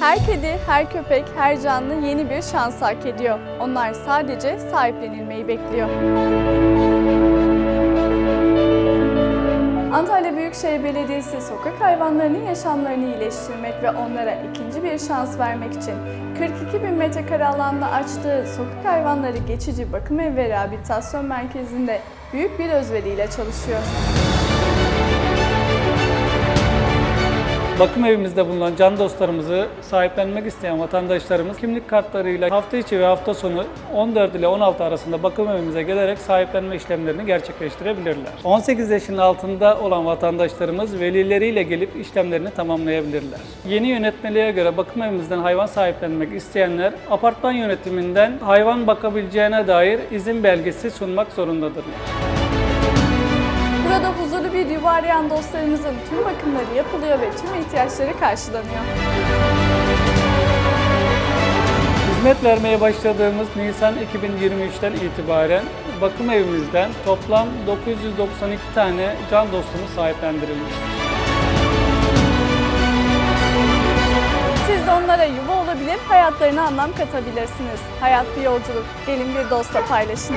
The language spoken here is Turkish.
Her kedi, her köpek, her canlı yeni bir şans hak ediyor. Onlar sadece sahiplenilmeyi bekliyor. Antalya Büyükşehir Belediyesi sokak hayvanlarının yaşamlarını iyileştirmek ve onlara ikinci bir şans vermek için 42 bin metrekare alanda açtığı sokak hayvanları geçici bakım ev ve rehabilitasyon merkezinde büyük bir özveriyle çalışıyor. Bakım evimizde bulunan can dostlarımızı sahiplenmek isteyen vatandaşlarımız kimlik kartlarıyla hafta içi ve hafta sonu 14 ile 16 arasında bakım evimize gelerek sahiplenme işlemlerini gerçekleştirebilirler. 18 yaşının altında olan vatandaşlarımız velileriyle gelip işlemlerini tamamlayabilirler. Yeni yönetmeliğe göre bakım evimizden hayvan sahiplenmek isteyenler apartman yönetiminden hayvan bakabileceğine dair izin belgesi sunmak zorundadırlar. Burada arayan dostlarımızın tüm bakımları yapılıyor ve tüm ihtiyaçları karşılanıyor. Hizmet vermeye başladığımız Nisan 2023'ten itibaren bakım evimizden toplam 992 tane can dostumuz sahiplendirilmiştir. Siz de onlara yuva olabilir, hayatlarına anlam katabilirsiniz. Hayat bir yolculuk. Gelin bir dostla paylaşın.